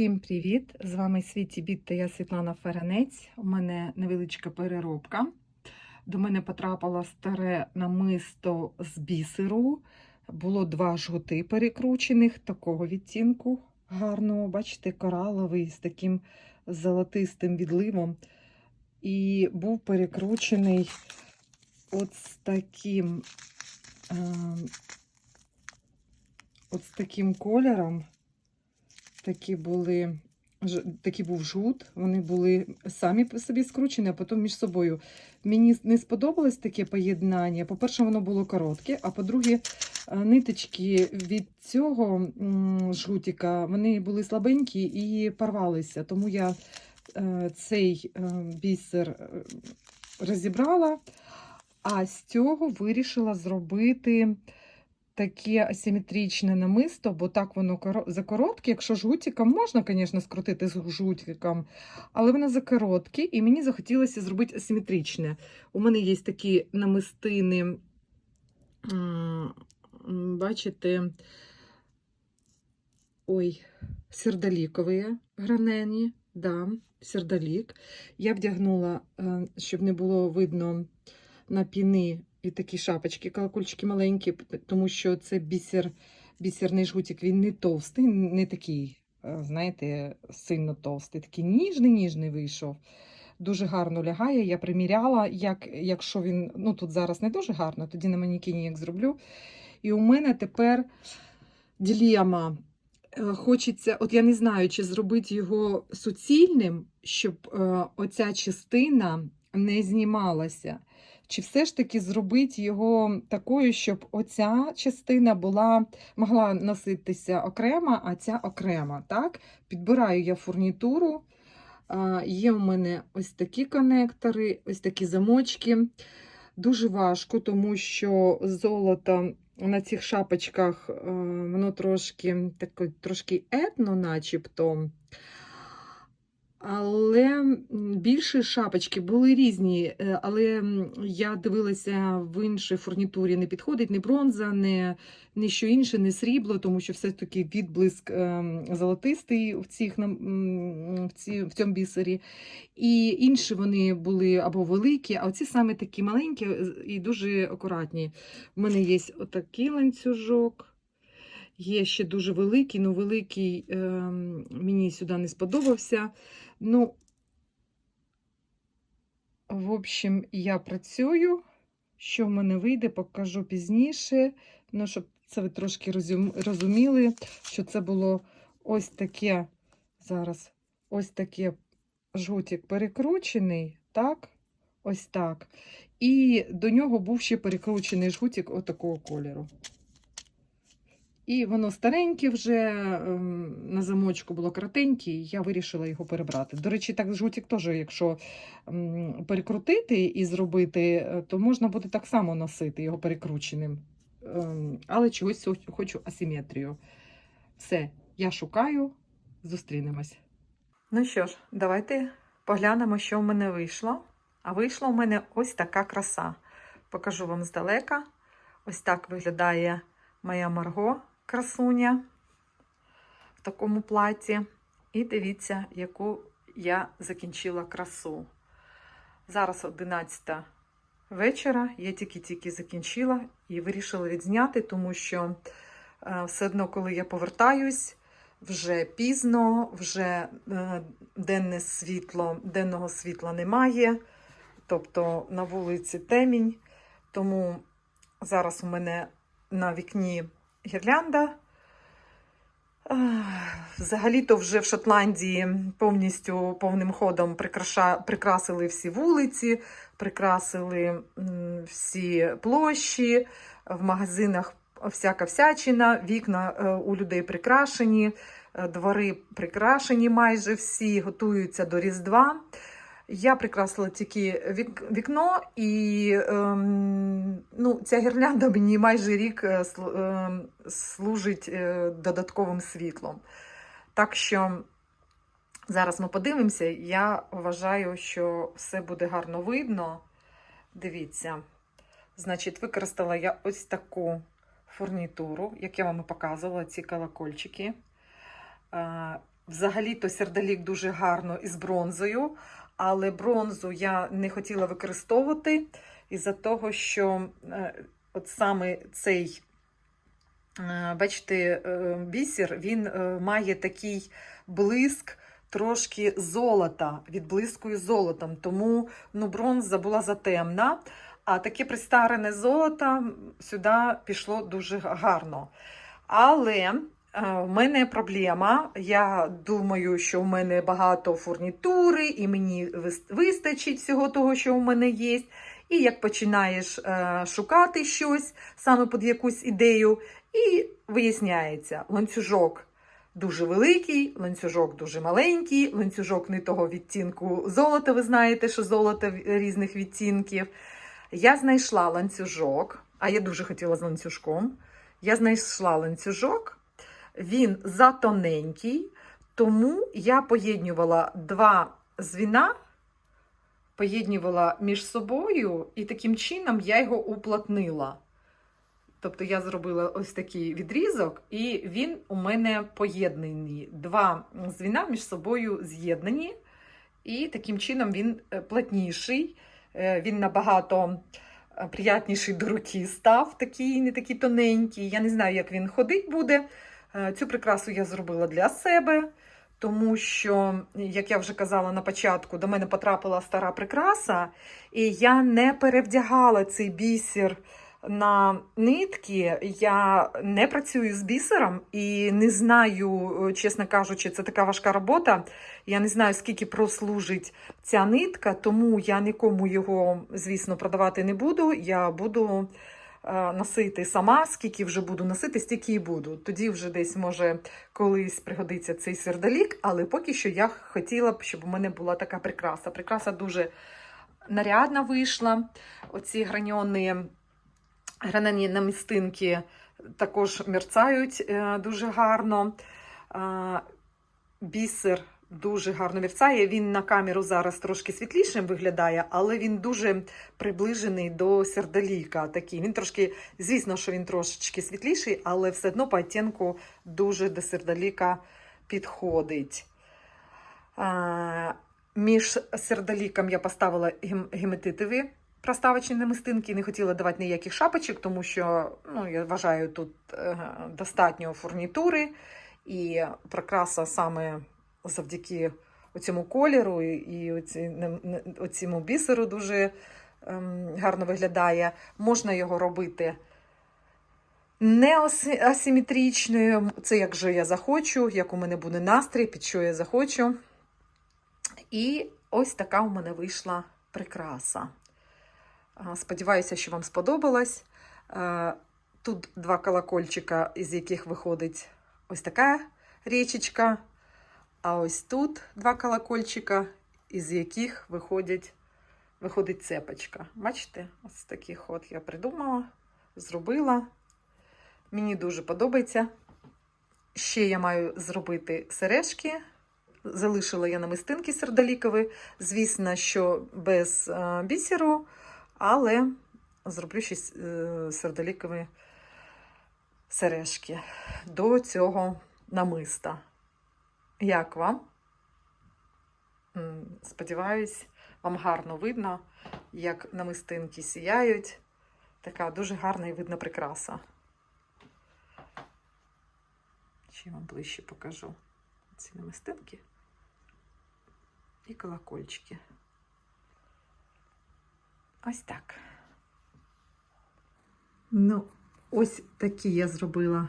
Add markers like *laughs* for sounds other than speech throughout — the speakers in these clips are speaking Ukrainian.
Всім привіт! З вами Світі Біт та я Світлана Ференець. У мене невеличка переробка. До мене потрапило старе намисто з бісеру. Було два жгути перекручених, такого відтінку гарного. Бачите, кораловий з таким золотистим відливом. І був перекручений от з таким, е, от з таким кольором. Такі були, такий був жгут, вони були самі по собі скручені, а потім між собою. Мені не сподобалось таке поєднання. По-перше, воно було коротке, а по-друге, е, ниточки від цього жгутика вони були слабенькі і порвалися. Тому я е, цей е, бісер розібрала, а з цього вирішила зробити таке асиметричне намисто, бо так воно закоротке. Якщо жгутиком можна, звісно, скрутити з жгутиком, але воно закоротке, і мені захотілося зробити асиметричне. У мене є такі намистини, бачите, ой, сердолікові гранені, да, сердолік. Я вдягнула, е, щоб не було видно на піни і такі шапочки, колокольчики маленькі, тому що це бісер, бісерний жгутик, він не товстий, не такий, е, знаєте, сильно товстий, такий ніжний, ніжний вийшов. Дуже гарно лягає. Я приміряла, як, якщо він, ну тут зараз не дуже гарно, тоді на манікені як зроблю. І у мене тепер ділема. Е, Хочеться, от я не знаю, чи зробити його суцільним, щоб е, оця частина не знімалася. Чи все ж таки зробити його такою, щоб оця частина була, могла носитися окремо, а ця окремо. Так? Підбираю я фурнітуру. Є у мене ось такі конектори, ось такі замочки. Дуже важко, тому що золото на цих шапочках е, воно трошки таке, трошки етно, начебто. Але більше шапочки були різні, е, але я дивилася в іншій фурнітурі, не підходить ні бронза, ні, ні що інше, не срібло, тому що все-таки відблиск ем, золотистий в, цих, в, ці, в цьому бісері. І інші вони були або великі, а оці саме такі маленькі е, і дуже акуратні. У мене є отакий ланцюжок. Є ще дуже великий, але великий ем, мені сюди не сподобався. Ну, в общем, я працюю. Що в мене вийде, покажу пізніше. Ну, щоб це ви трошки розуміли, що це було ось таке зараз, ось таке жгутик перекручений, так? Ось так. І до нього був ще перекручений жгутик отакого кольору. І воно стареньке вже ем, на замочку було коротеньке, і я вирішила його перебрати. До речі, так жгутик теж, якщо перекрутити і зробити, е, то можна буде так само носити його перекрученим. Ем, але чогось хочу асиметрію. Все, я шукаю, зустрінемось. Ну що ж, давайте поглянемо, що в мене вийшло. А вийшла у мене ось така краса. Покажу вам здалека. Ось так виглядає моя Марго красуня в такому платі. І дивіться, яку я закінчила красу. Зараз 11 вечора. Я тільки-тільки закінчила і вирішила відзняти, тому що е, все одно, коли я повертаюсь, вже пізно, вже е, денне світло, денного світла немає. Тобто на вулиці темінь. Тому зараз у мене на вікні гірлянда. Взагалі-то вже в Шотландії повністю повним ходом прикрасили всі вулиці, прикрасили всі площі, в магазинах всяка всячина, вікна е, у людей прикрашені, е, двори прикрашені майже всі, готуються до Різдва. Я прикрасила тільки вік- вікно, і ем, ну, ця гірлянда мені майже рік е, ем, служить е, додатковим світлом. Так що зараз ми подивимося. Я вважаю, що все буде гарно видно. Дивіться, значить, використала я ось таку фурнітуру, як я вам і показувала, ці колокольчики. Е, Взагалі-то сердолік дуже гарно із бронзою, але бронзу я не хотіла використовувати із-за того, що е, от саме цей, е, бачите, е, бісер, він має такий блиск трошки золота, відблискує золотом. Тому ну, бронза була затемна, а таке пристарене золото сюди пішло дуже гарно. Але в мене проблема. Я думаю, що в мене багато фурнітури, і мені вистачить всього того, що в мене є. І як починаєш е, шукати щось саме під якусь ідею, і виясняється, ланцюжок дуже великий, ланцюжок дуже маленький, ланцюжок не того відтінку золота. Ви знаєте, що золото різних відтінків. Я знайшла ланцюжок, а я дуже хотіла з ланцюжком. Я знайшла ланцюжок, він затоненький, тому я поєднювала два звіна, поєднювала між собою, і таким чином я його уплотнила. Тобто я зробила ось такий відрізок, і він у мене поєднаний. Два звіна між собою з'єднані, і таким чином він е, плотніший, е, він набагато е, приятніший до руки став, такий, не такий тоненький. Я не знаю, як він ходить буде. Е, Цю прикрасу я зробила для себе, тому що, як я вже казала на початку, до мене потрапила стара прикраса, і я не перевдягала цей бісер на нитки. Я не працюю з бісером і не знаю, е, чесно кажучи, це така важка робота. Я не знаю, скільки прослужить ця нитка, тому я нікому його, звісно, продавати не буду. Я буду носити сама, скільки вже буду носити, стільки і буду. Тоді вже десь може колись пригодиться цей сердолік, але поки що я хотіла б, щоб у мене була така прикраса. Прикраса дуже нарядна вийшла. Оці граньоні, гранені намістинки також мерцають е, дуже гарно. Е, Бісер дуже гарно мерцає. Він на камеру зараз трошки світлішим виглядає, але він дуже приближений до сердоліка. Такий. Він трошки, звісно, що він трошечки світліший, але все одно по оттінку дуже до сердоліка підходить. А, між сердоліком я поставила гем- геметитові проставочні намистинки, не хотіла давати ніяких шапочок, тому що ну, я вважаю, тут е, достатньо фурнітури, і прикраса саме завдяки цьому кольору і- оцьому бісеру дуже ем, гарно виглядає. Можна його робити не асиметричною. Це як же я захочу, як у мене буде настрій, під що я захочу. І ось така у мене вийшла прикраса. Сподіваюся, що вам сподобалось. Тут два колокольчика, із яких виходить ось така річечка. А ось тут два колокольчика, із яких виходять, виходить цепочка. Бачите, ось такий ход я придумала, зробила. Мені дуже подобається. Ще я маю зробити сережки. Залишила я намистинки сердолікові. Звісно, що без е, бісеру, але зроблю ще е, сердолікові сережки до цього намиста. Як вам? Сподіваюсь, вам гарно видно, як намистинки сіяють. Така дуже гарна і видна прикраса. Ще вам ближче покажу ці намистинки і колокольчики. Ось так. Ну, ось такі я зробила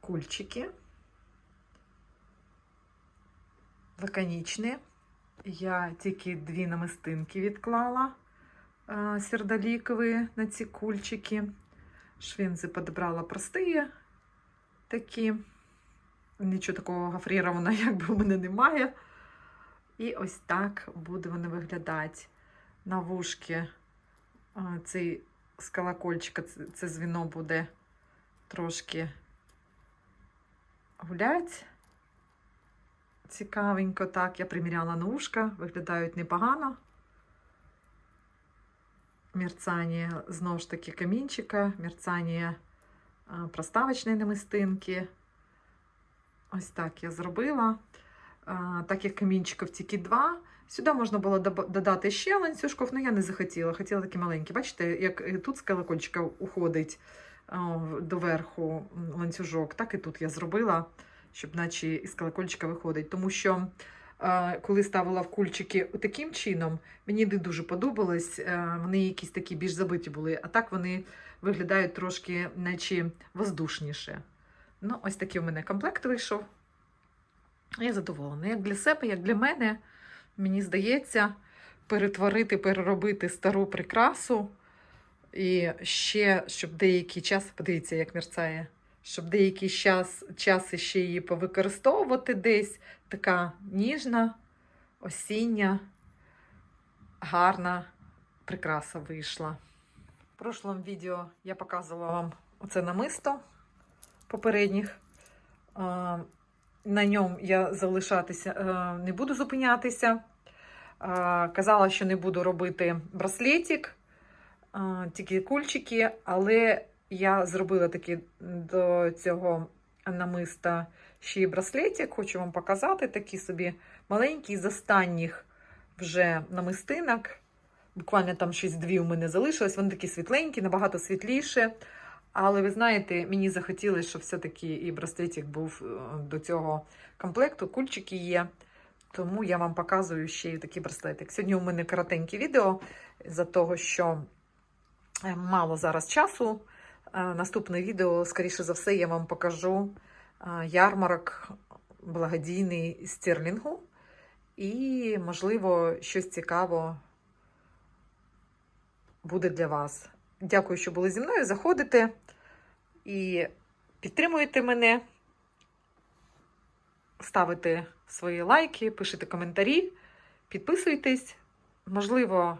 кульчики. Лаконічні. Я тільки дві намистинки відклала е, сердолікові на ці кульчики. Швінзи підібрала прості такі. Нічого такого гофрірованого, *laughs* якби в мене немає. І ось так буде вони виглядати. На вушки цей з колокольчика, це звіно буде трошки гулять. Цікавенько так. Я приміряла на ушка, виглядають непогано. Мерцання знову ж таки камінчика, мерцання проставочної намистинки. Ось так я зробила. Так як камінчиків тільки два. Сюди можна було додати ще ланцюжків, але я не захотіла. Хотіла такі маленькі. Бачите, як тут з колокольчика уходить доверху ланцюжок, так і тут я зробила, щоб наче із колокольчика виходить. Тому що е, коли ставила в кульчики таким чином, мені не дуже подобалось. Е, Вони якісь такі більш забиті були, а так вони виглядають трошки, наче воздушніше. Ну, ось такий у мене комплект вийшов. Я задоволена. Як для себе, як для мене, мені здається, перетворити, переробити стару прикрасу. І ще, щоб деякий час, подивіться, як мерцає, щоб деякий час, час ще її повикористовувати десь. Така ніжна, осіння, гарна прикраса вийшла. В прошлому відео я показувала вам оце намисто попередніх. На ньому я залишатися е, не буду зупинятися. Казала, що не буду робити браслетик, тільки кульчики, але я зробила таки до цього намиста ще й браслетик. Хочу вам показати такий собі маленький з останніх вже намистинок. Буквально там щось дві у мене залишилось. Вони такі світленькі, набагато світліше. Але ви знаєте, мені захотілося, щоб все-таки і браслетик був е, до цього комплекту. Кульчики є. Тому я вам показую ще й такий браслетик. Сьогодні у мене коротеньке відео за того, що е, мало зараз часу. Наступне відео, скоріше за все, я вам покажу ярмарок благодійний стерлінгу. І, можливо, щось цікаво буде для вас. Дякую, що були зі мною. Заходите і підтримуєте мене, ставите свої лайки, пишете коментарі, підписуйтесь. Можливо,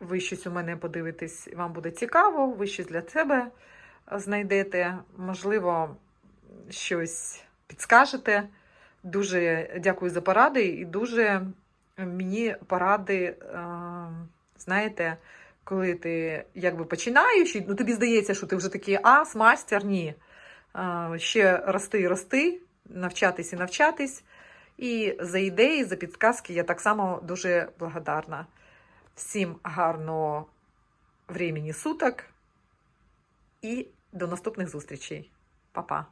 ви щось у мене подивитесь, вам буде цікаво, ви щось для себе знайдете, можливо, щось підскажете. Дуже дякую за поради і дуже мені поради, е, знаєте, коли ти якби починаєш, ну тобі здається, що ти вже такий ас, мастер, ні. Ще рости і рости, навчатись і навчатись. І за ідеї, за підказки я так само дуже благодарна. Всім гарного времени суток і до наступних зустрічей. Па-па!